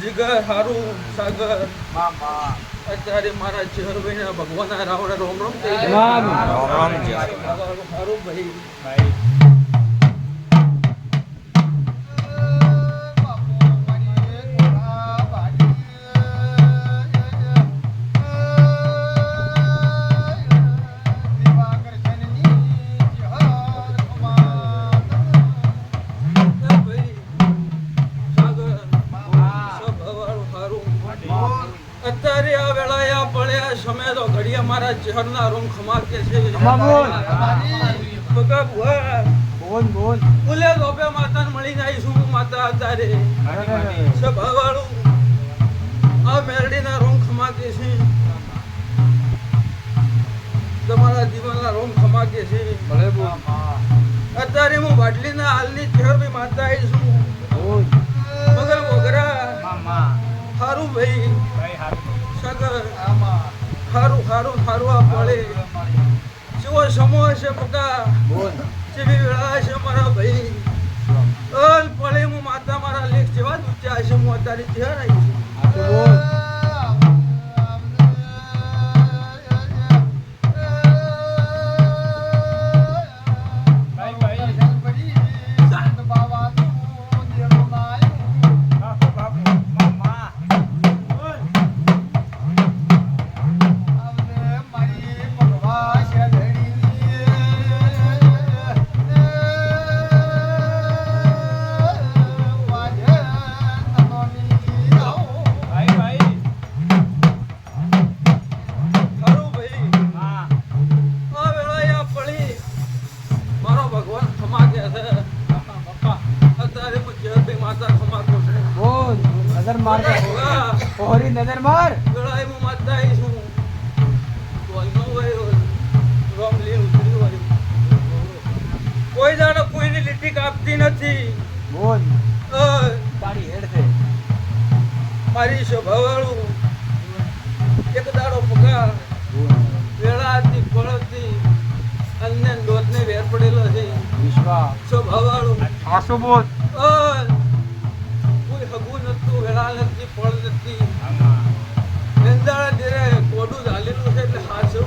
જીગર હારું સાગર. અત્યારે મારા ચેહરભાઈ ભગવાન રાવણ રોમ રોમ. રામ રામ. હારું ભાઈ. એ મારા ચહેરના રોમ ખમાકે છે ખમા બોલ. બગા બુઆ બોલ બોલ. બોલે લોભે માતાને મળીને આવીશું હું માતા. સભાવાળું આ મેરડીના રોમ છે. તમારા દીવાના રોમ ખમાકે છે. ભલે બોલ. અત્યારે હું બાટલીના હાલની માતા આવીશું બોલ. મગર મોગરા. સારું ભાઈ. સગર. હારું હારું હારું આ પડે જેવો સમો છે પકા જેવી વેળા છે મારા ભાઈ. અલ પડે હું માતા મારા લેખ જેવા જ ઊંચા છે. હું અત્યારે ત્યાં આવી છું. મારી સ્વભાવાળું એક દાડો પગાર વેળાથી ફળથી અન્ય દોધને વેર પડેલો છે. સ્વભાવાળું આસુ બોલ. કોઈ હગું નતું વેળા નથી ફળ નથી. વેંદાળા ડેરે કોડું ઝાલેલું છે એટલે હાચું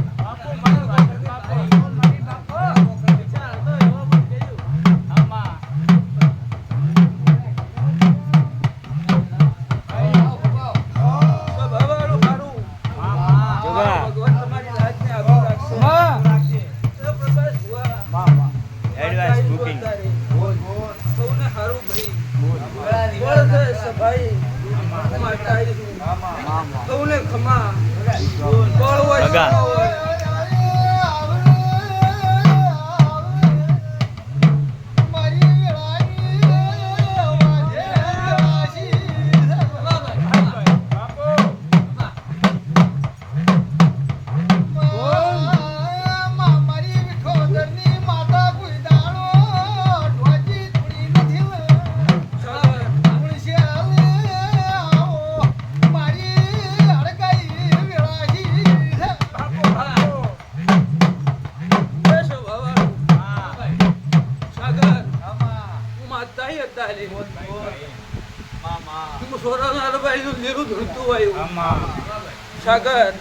માતાજી સાગર.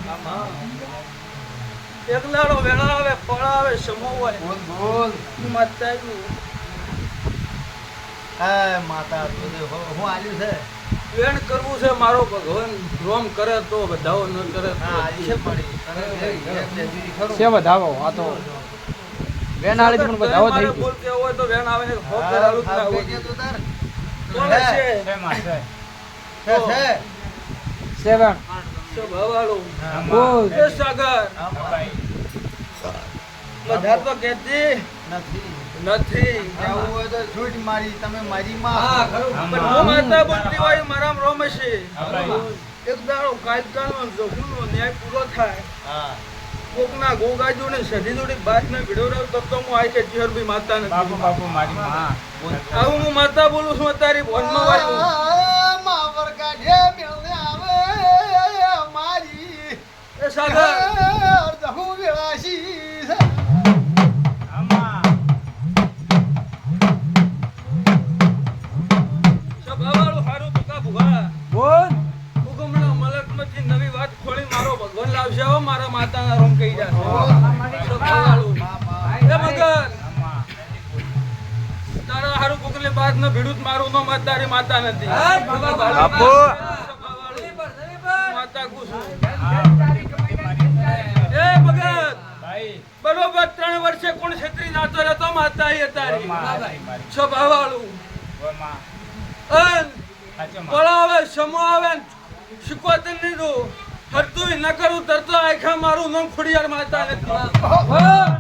એકલાડો વેળા આવે ફળ આવે સમો હોય. હું માતાજી માતા તું હું આવ્યું છે. વેણ કરવું છે મારો ભગવાન રોમ કરે તો વધાવો ન કરે છે વધાવો આ તો વેનાળી પણ વધાવો થઈ ગયો બોલ કે હોય તો વેણ આવે ને હો કરાલું હા, ના હોય. બેટી છે. બોલે છે છે, છે. સેવન સ્વભાવવાળું. બોલ એ સાગર બધા તો કહેતી નથી નથી એવું હોય તો છૂટ મારી તમે મારી માં હા ખરું પણ હું માતા બોલતી હોય મારામ રોમ છે હા. એક દાડો કાયદાનો જોખમનો ન્યાય પૂરો થાય હા કોકના ગોગા જોડે બાદ ને ભીડો રહ્યો તો હું આઈ કે માતા નથી બાપુ મારી માં આવું હું માતા બોલું છું તારી ભોનમાં કાઢે મત તારી માતા નથી બાપુ. માતા કુસુમ વર્ષે કોણ છત્રી નાતો રહેતો માતા એ તારી સ્વભાવાળું પળો આવે સમો આવે શીખવાતી લીધું હરતું ન કરું તરતો આખા મારું નામ ખોડિયાર માતા નથી.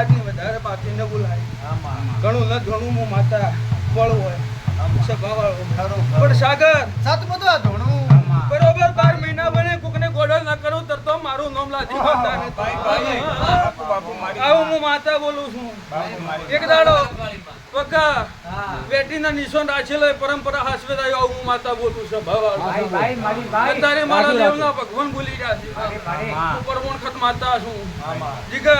આજની વધારે પાછી ન બોલાય. ઘણું ન ઘણું હું માતા ફળ હોય. પણ સાગર સાત બધું આ ધોણું. બરોબર બાર મહિના બને કોકને ગોળો ન કરું તરતો મારું નામ મારી આવું હું માતા બોલું છું. એક દાડો પક્કા બેટીના નિશાન રાખેલો પરંપરા હાસવે થાય આવું હું માતા બોલું છું ભાઈ ભાઈ મારી દેવના ભગવાન ભૂલી રહ્યા છે. હું. પરમોણખત માતા છું. જીગર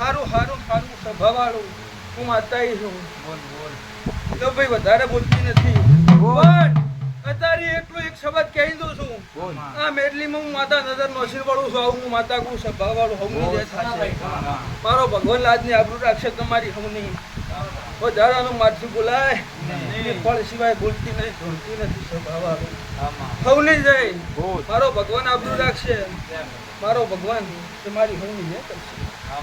હારું હારું હારું સ્વભાવવાળું હું માતાઈ છું. બોલ બોલ તો ભાઈ વધારે બોલતી નથી. બોલ. પણ અત્યારે એટલું એક શબ્દ કહી દઉં છું. આ મેડલીમાં હું માતા નજર નોશીર વાળું છું. આવું હું માતા કુ સ્વભાવવાળું વાળું થશે મારો ભગવાન લાજની આબરૂ રાખશે તમારી હમની વધારાનું માથું બોલાય. પણ ફળ સિવાય બોલતી નહીં ઢોલતી નથી સ્વભાવવાળું વાળું હવની જાય મારો ભગવાન આબરૂ રાખશે. મારો ભગવાન તમારી હું નહીં કરશે. હા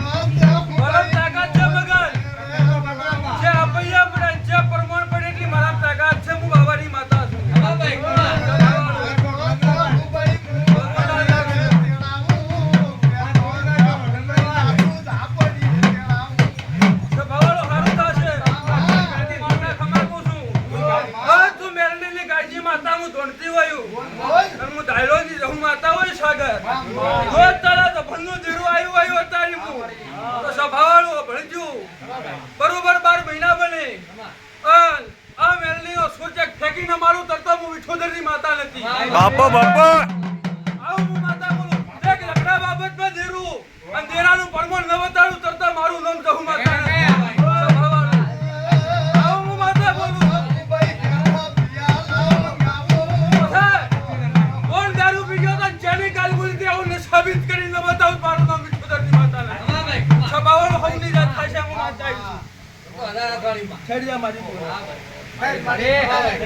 થશે હું માતા મારી.